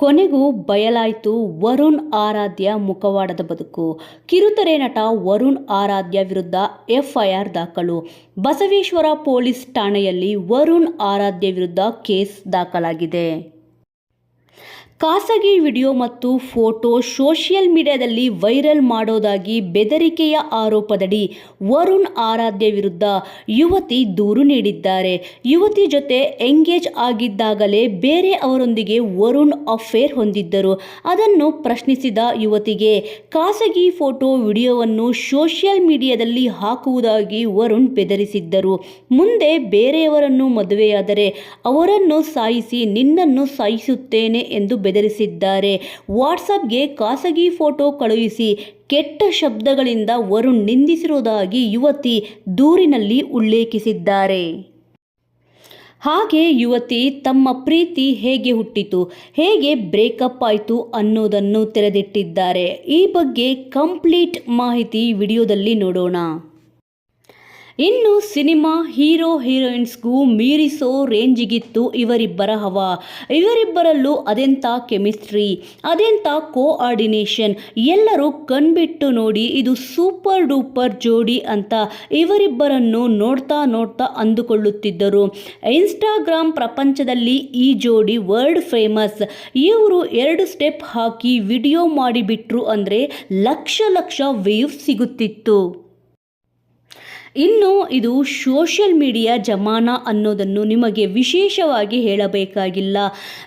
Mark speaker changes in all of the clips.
Speaker 1: ಕೊನೆಗೂ ಬಯಲಾಯಿತು ವರುಣ್ ಆರಾಧ್ಯ ಮುಖವಾಡದ ಬದುಕು. ಕಿರುತೆರೆ ನಟ ವರುಣ್ ಆರಾಧ್ಯ ವಿರುದ್ಧ ಎಫ್ಐಆರ್ ದಾಖಲು. ಬಸವೇಶ್ವರ ಪೊಲೀಸ್ ಠಾಣೆಯಲ್ಲಿ ವರುಣ್ ಆರಾಧ್ಯ ವಿರುದ್ಧ ಕೇಸ್ ದಾಖಲಾಗಿದೆ. ಖಾಸಗಿ ವಿಡಿಯೋ ಮತ್ತು ಫೋಟೋ ಸೋಷಿಯಲ್ ಮೀಡಿಯಾದಲ್ಲಿ ವೈರಲ್ ಮಾಡೋದಾಗಿ ಬೆದರಿಕೆಯ ಆರೋಪದಡಿ ವರುಣ್ ಆರಾಧ್ಯ ವಿರುದ್ಧ ಯುವತಿ ದೂರು ನೀಡಿದ್ದಾರೆ. ಯುವತಿ ಜೊತೆ ಎಂಗೇಜ್ ಆಗಿದ್ದಾಗಲೇ ಬೇರೆ ಅವರೊಂದಿಗೆ ವರುಣ್ ಅಫೇರ್ ಹೊಂದಿದ್ದರು. ಅದನ್ನು ಪ್ರಶ್ನಿಸಿದ ಯುವತಿಗೆ ಖಾಸಗಿ ಫೋಟೋ ವಿಡಿಯೋವನ್ನು ಸೋಷಿಯಲ್ ಮೀಡಿಯಾದಲ್ಲಿ ಹಾಕುವುದಾಗಿ ವರುಣ್ ಬೆದರಿಸಿದ್ದರು. ಮುಂದೆ ಬೇರೆಯವರನ್ನು ಮದುವೆಯಾದರೆ ಅವರನ್ನು ಸಾಯಿಸಿ ನಿನ್ನನ್ನು ಸಾಯಿಸುತ್ತೇನೆ ಎಂದು ಬೆದರಿಸಿದ್ದಾರೆ. ವಾಟ್ಸಪ್ಗೆ ಖಾಸಗಿ ಫೋಟೋ ಕಳುಹಿಸಿ ಕೆಟ್ಟ ಶಬ್ದಗಳಿಂದ ವರುಣ್ ನಿಂದಿಸಿರುವುದಾಗಿ ಯುವತಿ ದೂರಿನಲ್ಲಿ ಉಲ್ಲೇಖಿಸಿದ್ದಾರೆ. ಹಾಗೆ ಯುವತಿ ತಮ್ಮ ಪ್ರೀತಿ ಹೇಗೆ ಹುಟ್ಟಿತು, ಹೇಗೆ ಬ್ರೇಕಪ್ ಆಯಿತು ಅನ್ನೋದನ್ನು ತೆರೆದಿಟ್ಟಿದ್ದಾರೆ. ಈ ಬಗ್ಗೆ ಕಂಪ್ಲೀಟ್ ಮಾಹಿತಿ ವಿಡಿಯೋದಲ್ಲಿ ನೋಡೋಣ. ಇನ್ನು ಸಿನಿಮಾ ಹೀರೋ ಹೀರೋಯಿನ್ಸ್ಗೂ ಮೀರಿಸೋ ರೇಂಜಿಗಿತ್ತು ಇವರಿಬ್ಬರ ಹವಾ. ಇವರಿಬ್ಬರಲ್ಲೂ ಅದೆಂಥ ಕೆಮಿಸ್ಟ್ರಿ, ಅದೆಂಥ ಕೋಆರ್ಡಿನೇಷನ್, ಎಲ್ಲರೂ ಕಣ್ಬಿಟ್ಟು ನೋಡಿ ಇದು ಸೂಪರ್ ಡೂಪರ್ ಜೋಡಿ ಅಂತ ಇವರಿಬ್ಬರನ್ನು ನೋಡ್ತಾ ನೋಡ್ತಾ ಅಂದುಕೊಳ್ಳುತ್ತಿದ್ದರು. ಇನ್ಸ್ಟಾಗ್ರಾಮ್ ಪ್ರಪಂಚದಲ್ಲಿ ಈ ಜೋಡಿ ವರ್ಲ್ಡ್ ಫೇಮಸ್. ಇವರು ಎರಡು ಸ್ಟೆಪ್ ಹಾಕಿ ವಿಡಿಯೋ ಮಾಡಿಬಿಟ್ರು ಅಂದರೆ ಲಕ್ಷ ಲಕ್ಷ ವೇವ್ ಸಿಗುತ್ತಿತ್ತು. ಇನ್ನು ಇದು ಸೋಷಿಯಲ್ ಮೀಡಿಯಾ ಜಮಾನ ಅನ್ನೋದನ್ನು ನಿಮಗೆ ವಿಶೇಷವಾಗಿ ಹೇಳಬೇಕಾಗಿಲ್ಲ.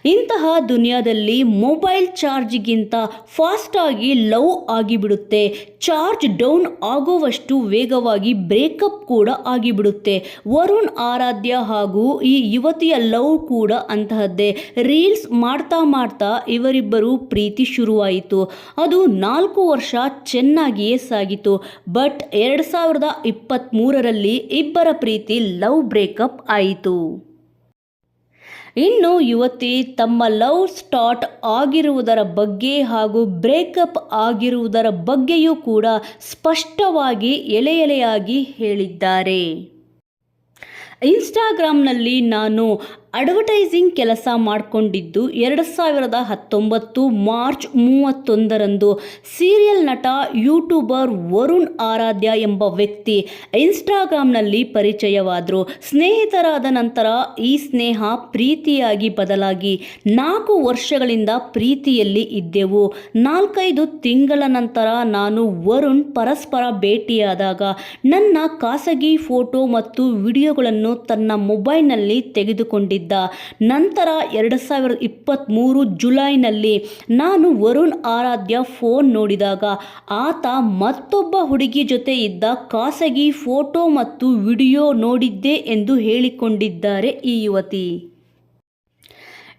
Speaker 1: ಇಂತಹ ದುನಿಯಾದಲ್ಲಿ ಮೊಬೈಲ್ ಚಾರ್ಜ್ಗಿಂತ ಫಾಸ್ಟಾಗಿ ಲವ್ ಆಗಿಬಿಡುತ್ತೆ. ಚಾರ್ಜ್ ಡೌನ್ ಆಗುವಷ್ಟು ವೇಗವಾಗಿ ಬ್ರೇಕಪ್ ಕೂಡ ಆಗಿಬಿಡುತ್ತೆ. ವರುಣ್ ಆರಾಧ್ಯ ಹಾಗೂ ಈ ಯುವತಿಯ ಲವ್ ಕೂಡ ಅಂತಹದ್ದೇ. ರೀಲ್ಸ್ ಮಾಡ್ತಾ ಮಾಡ್ತಾ ಇವರಿಬ್ಬರು ಪ್ರೀತಿ ಶುರುವಾಯಿತು. ಅದು ನಾಲ್ಕು ವರ್ಷ ಚೆನ್ನಾಗಿಯೇ ಸಾಗಿತು. ಬಟ್ ಎರಡು ಸಾವಿರದ ಇಪ್ಪತ್ತ್ಮೂರರಲ್ಲಿ ಇಬ್ಬರ ಪ್ರೀತಿ ಲವ್ ಬ್ರೇಕಪ್ ಆಯಿತು. ಇನ್ನು ಯುವತಿ ತಮ್ಮ ಲವ್ ಸ್ಟಾರ್ಟ್ ಆಗಿರುವುದರ ಬಗ್ಗೆ ಹಾಗೂ ಬ್ರೇಕಪ್ ಆಗಿರುವುದರ ಬಗ್ಗೆಯೂ ಕೂಡ ಸ್ಪಷ್ಟವಾಗಿ ಎಳೆ ಎಳೆಯಾಗಿ ಹೇಳಿದ್ದಾರೆ. ಇನ್ಸ್ಟಾಗ್ರಾಮ್ನಲ್ಲಿ ನಾನು ಅಡ್ವರ್ಟೈಸಿಂಗ್ ಕೆಲಸ ಮಾಡಿಕೊಂಡಿದ್ದು ಎರಡು ಸಾವಿರದ ಹತ್ತೊಂಬತ್ತು ಮಾರ್ಚ್ ಮೂವತ್ತೊಂದರಂದು ಸೀರಿಯಲ್ ನಟ ಯೂಟ್ಯೂಬರ್ ವರುಣ್ ಆರಾಧ್ಯ ಎಂಬ ವ್ಯಕ್ತಿ ಇನ್ಸ್ಟಾಗ್ರಾಮ್ನಲ್ಲಿ ಪರಿಚಯವಾದರು. ಸ್ನೇಹಿತರಾದ ನಂತರ ಈ ಸ್ನೇಹ ಪ್ರೀತಿಯಾಗಿ ಬದಲಾಗಿ ನಾಲ್ಕು ವರ್ಷಗಳಿಂದ ಪ್ರೀತಿಯಲ್ಲಿ ಇದ್ದೆವು. ನಾಲ್ಕೈದು ತಿಂಗಳ ನಂತರ ನಾನು ವರುಣ್ ಪರಸ್ಪರ ಭೇಟಿಯಾದಾಗ ನನ್ನ ಖಾಸಗಿ ಫೋಟೋ ಮತ್ತು ವಿಡಿಯೋಗಳನ್ನು ತನ್ನ ಮೊಬೈಲ್ನಲ್ಲಿ ತೆಗೆದುಕೊಂಡಿದ್ದ. ನಂತರ ಎರಡು ಸಾವಿರದ ಇಪ್ಪತ್ತ್ಮೂರು ಜುಲೈನಲ್ಲಿ ನಾನು ವರುಣ್ ಆರಾಧ್ಯ ಫೋನ್ ನೋಡಿದಾಗ ಆತ ಮತ್ತೊಬ್ಬ ಹುಡುಗಿ ಜೊತೆ ಇದ್ದ ಖಾಸಗಿ ಫೋಟೋ ಮತ್ತು ವಿಡಿಯೋ ನೋಡಿದ್ದೆ ಎಂದು ಹೇಳಿಕೊಂಡಿದ್ದಾರೆ ಈ ಯುವತಿ.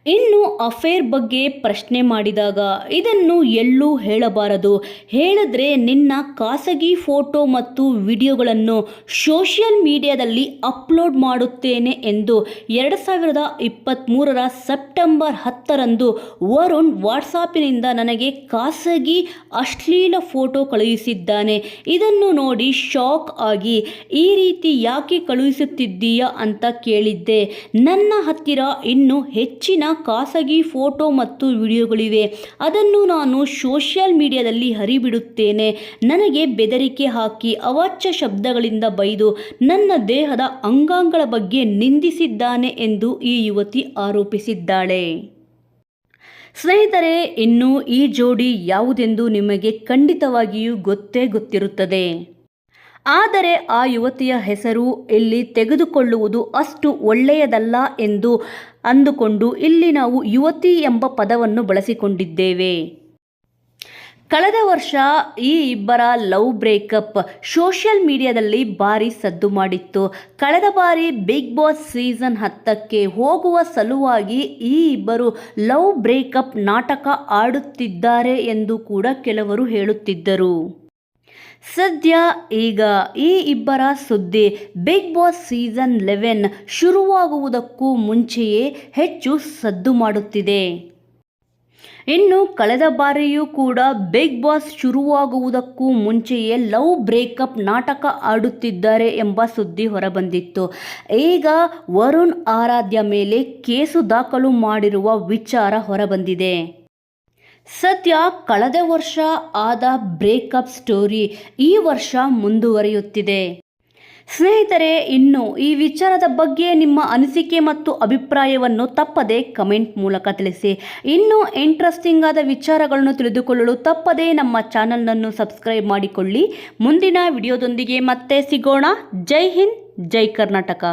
Speaker 1: ಇನ್ನು ಅಫೇರ್ ಬಗ್ಗೆ ಪ್ರಶ್ನೆ ಮಾಡಿದಾಗ, ಇದನ್ನು ಎಲ್ಲೂ ಹೇಳಬಾರದು. ಹೇಳಿದ್ರೆ ನಿನ್ನ ಖಾಸಗಿ ಫೋಟೋ ಮತ್ತು ವಿಡಿಯೋಗಳನ್ನು ಸೋಷಿಯಲ್ ಮೀಡಿಯಾದಲ್ಲಿ ಅಪ್ಲೋಡ್ ಮಾಡುತ್ತೇನೆ ಎಂದು ಎರಡು ಸಾವಿರದ ಇಪ್ಪತ್ತ್ಮೂರರ ಸೆಪ್ಟೆಂಬರ್ ಹತ್ತರಂದು ವರುಣ್ ವಾಟ್ಸಾಪಿನಿಂದ ನನಗೆ ಖಾಸಗಿ ಅಶ್ಲೀಲ ಫೋಟೋ ಕಳುಹಿಸಿದ್ದಾನೆ. ಇದನ್ನು ನೋಡಿ ಶಾಕ್ ಆಗಿ, ಈ ರೀತಿ ಯಾಕೆ ಕಳುಹಿಸುತ್ತಿದ್ದೀಯಾ ಅಂತ ಕೇಳಿದ್ದೆ. ನನ್ನ ಹತ್ತಿರ ಇನ್ನು ಹೆಚ್ಚಿನ ಖಾಸಗಿ ಫೋಟೋ ಮತ್ತು ವಿಡಿಯೋಗಳಿವೆ. ಅದನ್ನು ನಾನು ಸೋಷಿಯಲ್ ಮೀಡಿಯಾದಲ್ಲಿ ಹರಿಬಿಡುತ್ತೇನೆ. ನನಗೆ ಬೆದರಿಕೆ ಹಾಕಿ ಅವಾಚ್ಯ ಶಬ್ದಗಳಿಂದ ಬೈದು ನನ್ನ ದೇಹದ ಅಂಗಾಂಗಳ ಬಗ್ಗೆ ನಿಂದಿಸಿದ್ದಾನೆ ಎಂದು ಈ ಯುವತಿ ಆರೋಪಿಸಿದ್ದಾಳೆ. ಸ್ನೇಹಿತರೆ, ಇನ್ನು ಈ ಜೋಡಿ ಯಾವುದೆಂದು ನಿಮಗೆ ಖಂಡಿತವಾಗಿಯೂ ಗೊತ್ತೇ ಗೊತ್ತಿರುತ್ತದೆ. ಆದರೆ ಆ ಯುವತಿಯ ಹೆಸರು ಇಲ್ಲಿ ತೆಗೆದುಕೊಳ್ಳುವುದು ಅಷ್ಟು ಒಳ್ಳೆಯದಲ್ಲ ಎಂದು ಅಂದುಕೊಂಡು ಇಲ್ಲಿ ನಾವು ಯುವತಿ ಎಂಬ ಪದವನ್ನು ಬಳಸಿಕೊಂಡಿದ್ದೇವೆ. ಕಳೆದ ವರ್ಷ ಈ ಇಬ್ಬರ ಲವ್ ಬ್ರೇಕಪ್ ಸೋಷಿಯಲ್ ಮೀಡಿಯಾದಲ್ಲಿ ಭಾರಿ ಸದ್ದು ಮಾಡಿತ್ತು. ಕಳೆದ ಬಾರಿ ಬಿಗ್ ಬಾಸ್ ಸೀಸನ್ ಹತ್ತಕ್ಕೆ ಹೋಗುವ ಸಲುವಾಗಿ ಈ ಇಬ್ಬರು ಲವ್ ಬ್ರೇಕಪ್ ನಾಟಕ ಆಡುತ್ತಿದ್ದಾರೆ ಎಂದು ಕೂಡ ಕೆಲವರು ಹೇಳುತ್ತಿದ್ದರು. ಸದ್ಯ ಈಗ ಈ ಇಬ್ಬರ ಸುದ್ದಿ ಬಿಗ್ ಬಾಸ್ ಸೀಸನ್ ಲೆವೆನ್ ಶುರುವಾಗುವುದಕ್ಕೂ ಮುಂಚೆಯೇ ಹೆಚ್ಚು ಸದ್ದು ಮಾಡುತ್ತಿದೆ. ಇನ್ನು ಕಳೆದ ಬಾರಿಯೂ ಕೂಡ ಬಿಗ್ ಬಾಸ್ ಶುರುವಾಗುವುದಕ್ಕೂ ಮುಂಚೆಯೇ ಲವ್ ಬ್ರೇಕಪ್ ನಾಟಕ ಆಡುತ್ತಿದ್ದಾರೆ ಎಂಬ ಸುದ್ದಿ ಹೊರಬಂದಿತ್ತು. ಈಗ ವರುಣ್ ಆರಾಧ್ಯ ಮೇಲೆ ಕೇಸು ದಾಖಲು ಮಾಡಿರುವ ವಿಚಾರ ಹೊರಬಂದಿದೆ. ಸದ್ಯ ಕಳೆದ ವರ್ಷ ಆದ ಬ್ರೇಕಪ್ ಸ್ಟೋರಿ ಈ ವರ್ಷ ಮುಂದುವರಿಯುತ್ತಿದೆ. ಸ್ನೇಹಿತರೆ, ಇನ್ನು ಈ ವಿಚಾರದ ಬಗ್ಗೆ ನಿಮ್ಮ ಅನಿಸಿಕೆ ಮತ್ತು ಅಭಿಪ್ರಾಯವನ್ನು ತಪ್ಪದೆ ಕಮೆಂಟ್ ಮೂಲಕ ತಿಳಿಸಿ. ಇನ್ನೂ ಇಂಟ್ರೆಸ್ಟಿಂಗ್ ಆದ ವಿಚಾರಗಳನ್ನು ತಿಳಿದುಕೊಳ್ಳಲು ತಪ್ಪದೇ ನಮ್ಮ ಚಾನಲ್ನನ್ನು ಸಬ್ಸ್ಕ್ರೈಬ್ ಮಾಡಿಕೊಳ್ಳಿ. ಮುಂದಿನ ವಿಡಿಯೋದೊಂದಿಗೆ ಮತ್ತೆ ಸಿಗೋಣ. ಜೈ ಹಿಂದ್, ಜೈ ಕರ್ನಾಟಕ.